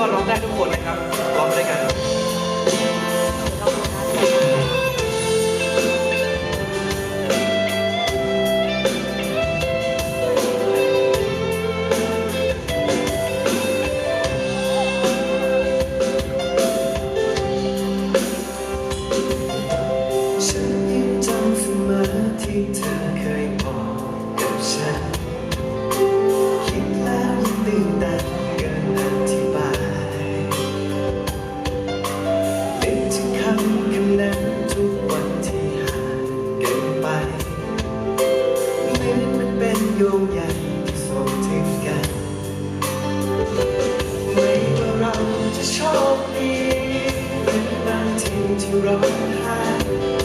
ว่าร้องได้ทุกคนนะครับร้องด้วยกันที่เธอ โยงใยส่งถึงกัน ไม่ว่าเราจะโชคดีหรือบางทีที่ร้องไห้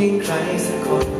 ให้ใครสักคน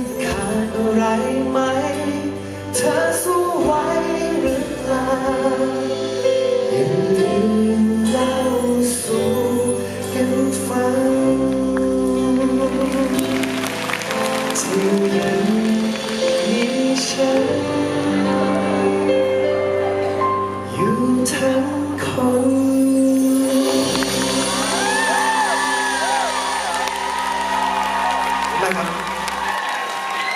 ธอสู้ไหวหรือเปล่ายังเล่าสู่กันฟังที่ยัง